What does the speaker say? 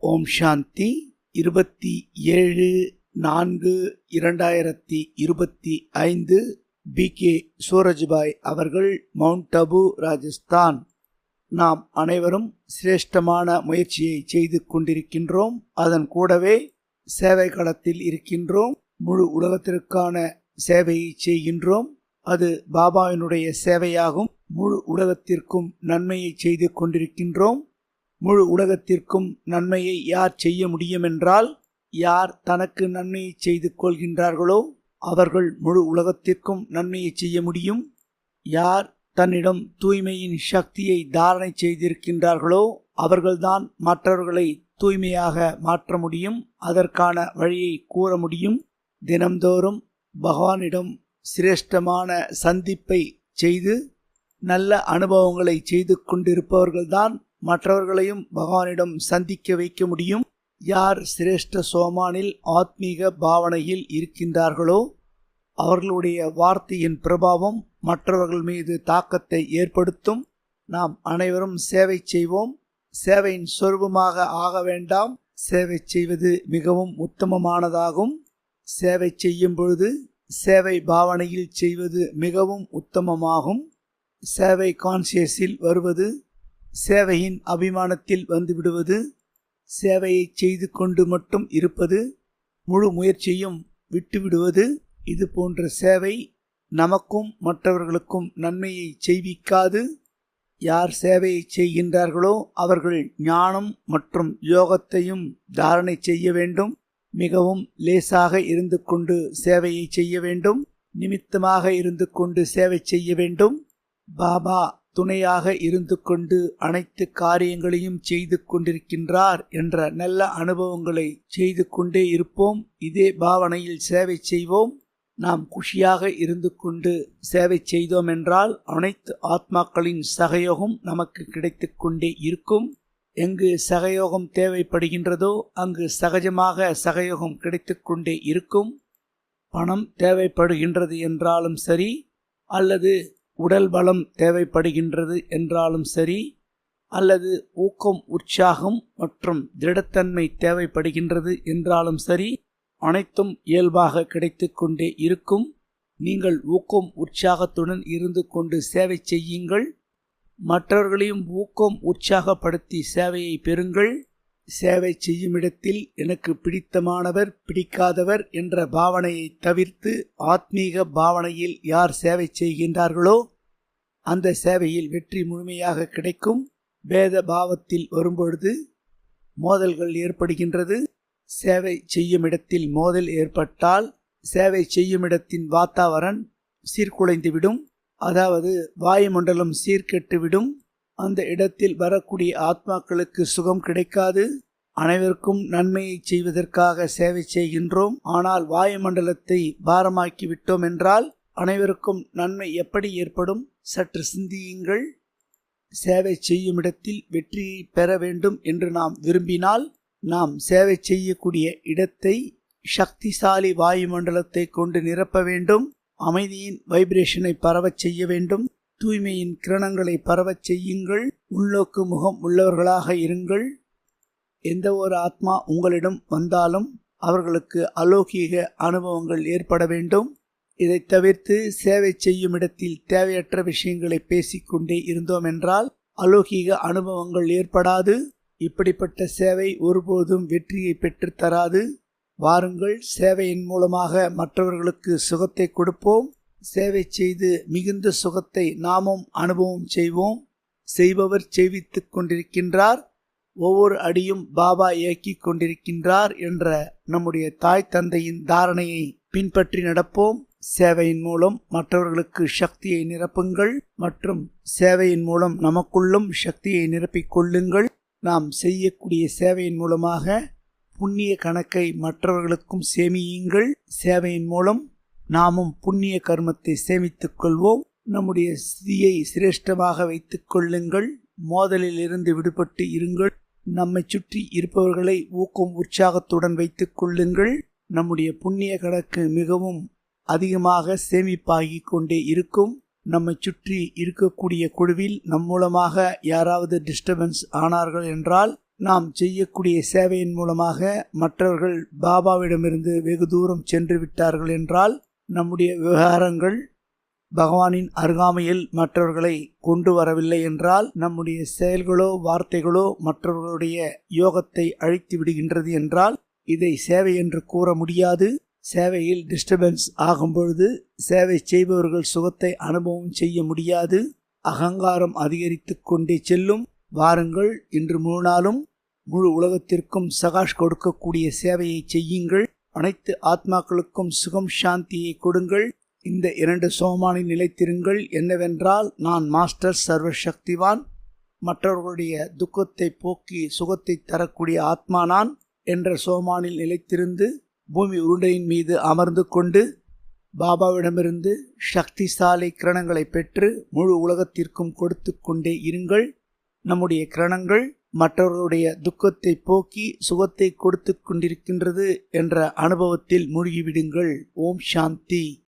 ஓம் சாந்தி. இருபத்தி ஏழு நான்கு இரண்டாயிரத்தி இருபத்தி ஐந்து பி கே சூரஜ்பாய் அவர்கள் மவுண்ட் அபு ராஜஸ்தான். நாம் அனைவரும் சிரேஷ்டமான முயற்சியை செய்து கொண்டிருக்கின்றோம். அதன் கூடவே சேவை களத்தில் இருக்கின்றோம். முழு உலகத்திற்கான சேவையை செய்கின்றோம். அது பாபாவினுடைய சேவையாகும். முழு உலகத்திற்கும் நன்மையை செய்து கொண்டிருக்கின்றோம். முழு உலகத்திற்கும் நன்மையை யார் செய்ய முடியுமென்றால் யார் தனக்கு நன்மையை செய்து கொள்கின்றார்களோ அவர்கள் முழு உலகத்திற்கும் நன்மையை செய்ய முடியும். யார் தன்னிடம் தூய்மையின் சக்தியை தாரணை செய்திருக்கின்றார்களோ அவர்கள்தான் மற்றவர்களை தூய்மையாக மாற்ற முடியும் அதற்கான வழியை கூற முடியும். தினம்தோறும் பகவானிடம் சிரேஷ்டமான சந்திப்பை செய்து நல்ல அனுபவங்களை செய்து கொண்டிருப்பவர்கள்தான் மற்றவர்களையும் பகவானிடம் சந்திக்க வைக்க முடியும். யார் சிரேஷ்ட சோமானில் ஆத்மீக பாவனையில் இருக்கின்றார்களோ அவர்களுடைய வார்த்தையின் பிரபாவம் மற்றவர்கள் மீது தாக்கத்தை ஏற்படுத்தும். நாம் அனைவரும் சேவை செய்வோம். சேவையின் சொருபமாக ஆக வேண்டாம். சேவை செய்வது மிகவும் உத்தமமானதாகும். சேவை செய்யும் பொழுது சேவை பாவனையில் செய்வது மிகவும் உத்தமமாகும். சேவை கான்சியஸில் வருவது சேவையின் அபிமானத்தில் வந்துவிடுவது சேவையை செய்து கொண்டு மட்டும் இருப்பது முழு முயற்சியும் விட்டுவிடுவது இது போன்ற சேவை நமக்கும் மற்றவர்களுக்கும் நன்மையை செய்விக்காது. யார் சேவையை செய்கின்றார்களோ அவர்கள் ஞானம் மற்றும் யோகத்தையும் தாரணை செய்ய வேண்டும். மிகவும் லேசாக இருந்து கொண்டு சேவையை செய்ய வேண்டும். நிமித்தமாக இருந்து கொண்டு சேவை செய்ய வேண்டும். பாபா துணையாக இருந்து கொண்டு அனைத்து காரியங்களையும் செய்து கொண்டிருக்கின்றார் என்ற நல்ல அனுபவங்களை செய்து கொண்டே இருப்போம். இதே பாவனையில் சேவை செய்வோம். நாம் குஷியாக இருந்து கொண்டு சேவை செய்தோம் என்றால் அனைத்து ஆத்மாக்களின் சகயோகம் நமக்கு கிடைத்து கொண்டே இருக்கும். எங்கு சகயோகம் தேவைப்படுகின்றதோ அங்கு சகஜமாக சகயோகம் கிடைத்து கொண்டே இருக்கும். பணம் தேவைப்படுகின்றது என்றாலும் சரி அல்லது உடல் பலம் தேவைப்படுகின்றது என்றாலும் சரி அல்லது ஊக்கம் உற்சாகம் மற்றும் திருடத்தன்மை தேவைப்படுகின்றது என்றாலும் சரி அனைத்தும் இயல்பாக கிடைத்து கொண்டே இருக்கும். நீங்கள் ஊக்கம் உற்சாகத்துடன் இருந்து கொண்டு சேவை செய்யுங்கள். மற்றவர்களையும் ஊக்கம் உற்சாகப்படுத்தி சேவையை பெறுங்கள். சேவை செய்யும் இடத்தில் எனக்கு பிடித்தமானவர் பிடிக்காதவர் என்ற பாவனையை தவிர்த்து ஆத்மீக பாவனையில் யார் சேவை செய்கின்றார்களோ அந்த சேவையில் வெற்றி முழுமையாக கிடைக்கும். வேத பாவத்தில் வரும்பொழுது மோதல்கள் ஏற்படுகின்றது. சேவை செய்யும் இடத்தில் மோதல் ஏற்பட்டால் சேவை செய்யும் இடத்தின் வாத்தாவரன் சீர்குலைந்துவிடும். அதாவது வாயுமண்டலம் சீர்கெட்டுவிடும். அந்த இடத்தில் வரக்கூடிய ஆத்மாக்களுக்கு சுகம் கிடைக்காது. அனைவருக்கும் நன்மையை செய்வதற்காக சேவை செய்கின்றோம். ஆனால் வாயுமண்டலத்தை பாரமாக்கி விட்டோம் என்றால் அனைவருக்கும் நன்மை எப்படி ஏற்படும்? சற்று சிந்தியுங்கள். சேவை செய்யும் இடத்தில் வெற்றியை பெற வேண்டும் என்று நாம் விரும்பினால் நாம் சேவை செய்யக்கூடிய இடத்தை சக்திசாலி வாயுமண்டலத்தை கொண்டு நிரப்ப வேண்டும். அமைதியின் வைப்ரேஷனை பரவச் செய்ய வேண்டும். தூய்மையின் கிரணங்களை பரவச் செய்யுங்கள். உள்நோக்கு முகம் உள்ளவர்களாக இருங்கள். எந்த ஒரு ஆத்மா உங்களிடம் வந்தாலும் அவர்களுக்கு அலௌகீக அனுபவங்கள் ஏற்பட வேண்டும். இதை தவிர்த்து சேவை செய்யும் இடத்தில் தேவையற்ற விஷயங்களை பேசிக்கொண்டே இருந்தோம் என்றால் அலௌகீக அனுபவங்கள் ஏற்படாது. இப்படிப்பட்ட சேவை ஒருபோதும் வெற்றியை பெற்றுத்தராது வாருங்கள் சேவையின் மூலமாக மற்றவர்களுக்கு சுகத்தை கொடுப்போம். சேவை செய்து மிகுந்த சுகத்தை நாமும் அனுபவம் செய்வோம். செய்பவர் செய்வித்துக் கொண்டிருக்கின்றார். ஒவ்வொரு அடியும் பாபா இயக்கிக் கொண்டிருக்கின்றார் என்ற நம்முடைய தாய் தந்தையின் தாரணையை பின்பற்றி நடப்போம். சேவையின் மூலம் மற்றவர்களுக்கு சக்தியை நிரப்புங்கள் மற்றும் சேவையின் மூலம் நமக்குள்ளும் சக்தியை நிரப்பிக் கொள்ளுங்கள். நாம் செய்யக்கூடிய சேவையின் மூலமாக புண்ணிய கணக்கை மற்றவர்களுக்கும் சேமியுங்கள். சேவையின் மூலம் நாமும் புண்ணிய கர்மத்தை சேமித்துக் கொள்வோம். நம்முடைய ஸ்திதியை சிரேஷ்டமாக வைத்துக் கொள்ளுங்கள். மோதலில் இருந்து விடுபட்டு இருங்கள். நம்மை சுற்றி இருப்பவர்களை ஊக்கம் உற்சாகத்துடன் வைத்துக் கொள்ளுங்கள். நம்முடைய புண்ணிய கணக்கு மிகவும் அதிகமாக சேமிப்பாகி கொண்டே இருக்கும். நம்மை சுற்றி இருக்கக்கூடிய குழுவில் நம் மூலமாக யாராவது டிஸ்டர்பன்ஸ் ஆனார்கள் என்றால் நாம் செய்யக்கூடிய சேவையின் மூலமாக மற்றவர்கள் பாபாவிடமிருந்து வெகு தூரம் சென்று விட்டார்கள் என்றால் நம்முடைய விவகாரங்கள் பகவானின் அருகாமையில் மற்றவர்களை கொண்டு வரவில்லை என்றால் நம்முடைய செயல்களோ வார்த்தைகளோ மற்றவர்களுடைய யோகத்தை அழித்து விடுகின்றது என்றால் இதை சேவை என்று கூற முடியாது. சேவையில் டிஸ்டர்பன்ஸ் ஆகும் பொழுது சேவை செய்பவர்கள் சுகத்தை அனுபவம் செய்ய முடியாது. அகங்காரம் அதிகரித்து கொண்டே செல்லும். வாருங்கள் இன்று முழு நாளும் முழு உலகத்திற்கும் சகாஷ் கொடுக்கக்கூடிய சேவையை செய்யுங்கள். அனைத்து ஆத்மாக்களுக்கும் சுகம் சாந்தியை கொடுங்கள். இந்த இரண்டு சோமானில் நிலைத்திருங்கள். என்னவென்றால் நான் மாஸ்டர் சர்வ சக்திவான் மற்றவர்களுடைய துக்கத்தை போக்கி சுகத்தை தரக்கூடிய ஆத்மா நான் என்ற சோமானில் நிலைத்திருந்து பூமி உருண்டையின் மீது அமர்ந்து கொண்டு பாபாவிடமிருந்து சக்திசாலி கிரணங்களை பெற்று முழு உலகத்திற்கும் கொடுத்து கொண்டே இருங்கள். நம்முடைய கிரணங்கள் மற்றவர்களுடைய துக்கத்தை போக்கி சுகத்தை கொடுத்து கொண்டிருக்கின்றது என்ற அனுபவத்தில் மூழ்கிவிடுங்கள். ஓம் சாந்தி.